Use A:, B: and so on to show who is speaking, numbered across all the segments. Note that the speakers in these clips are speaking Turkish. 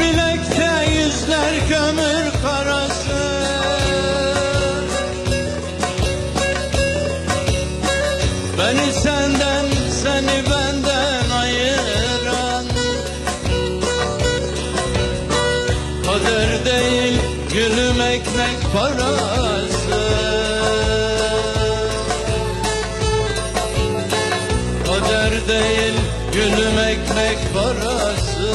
A: bilekte yüzler kömür karası. Beni senden, seni benden ayıran. Kader değil gülüm ekmek parası. Kader değil gülüm ekmek parası.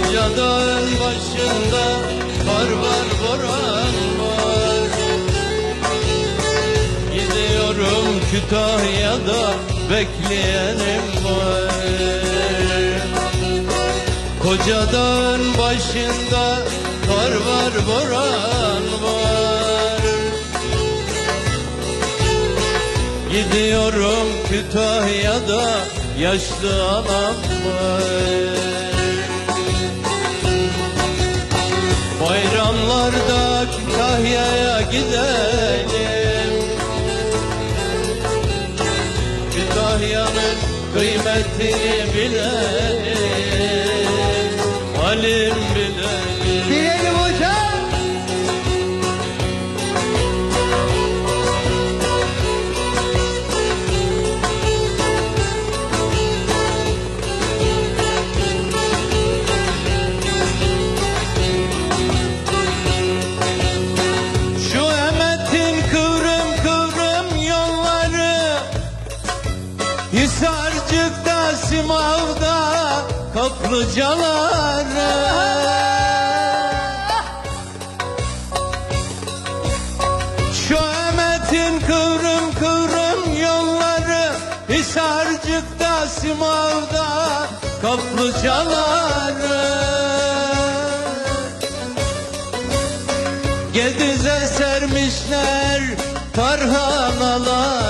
A: Koca dağın başında Var var boran var. Gidiyorum Kütahya'da Bekleyenim var. Koca dağın başında Var var boran var. Gidiyorum Kütahya'da Yaşlı anam var Bayramlarda Kütahya'ya gidelim Kütahya'nın kıymetini bilelim. Halim Hisarcık'ta Simav'da kaplıcaları Şu emetin kıvrım kıvrım yolları Hisarcık'ta Simav'da kaplıcaları Gedize sermişler tarhanaları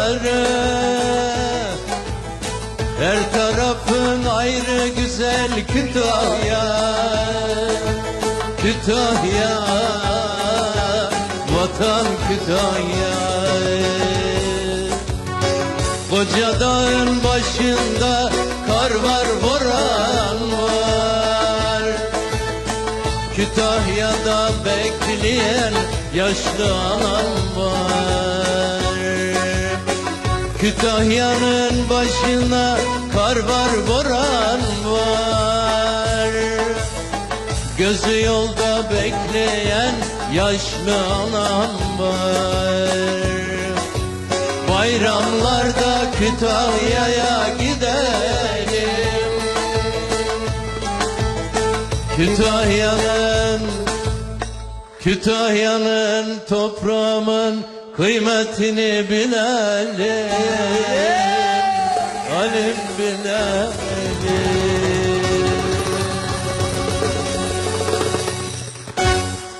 A: güzel Kütahya Kütahya Vatan Kütahya. Koca dağın başında kar var boran var. Kütahya'da bekleyen yaşlı anam var. Kütahya'nın başına kar var boran Gözü yolda bekleyen yaşlı anam var. Bayramlarda Kütahya'ya gidelim. Kütahya'nın Kütahya'nın toprağımın kıymetini bilelim. Halim bilelim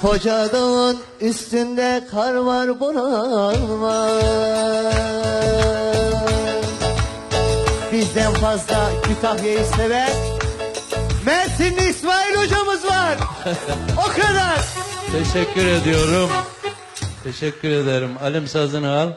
B: Koca dağın üstünde kar var boran var Bizden fazla Kütahya'yı seven Mersinli İsmail hocamız var O kadar
A: Teşekkür ediyorum. Teşekkür ederim. Alim sazını al.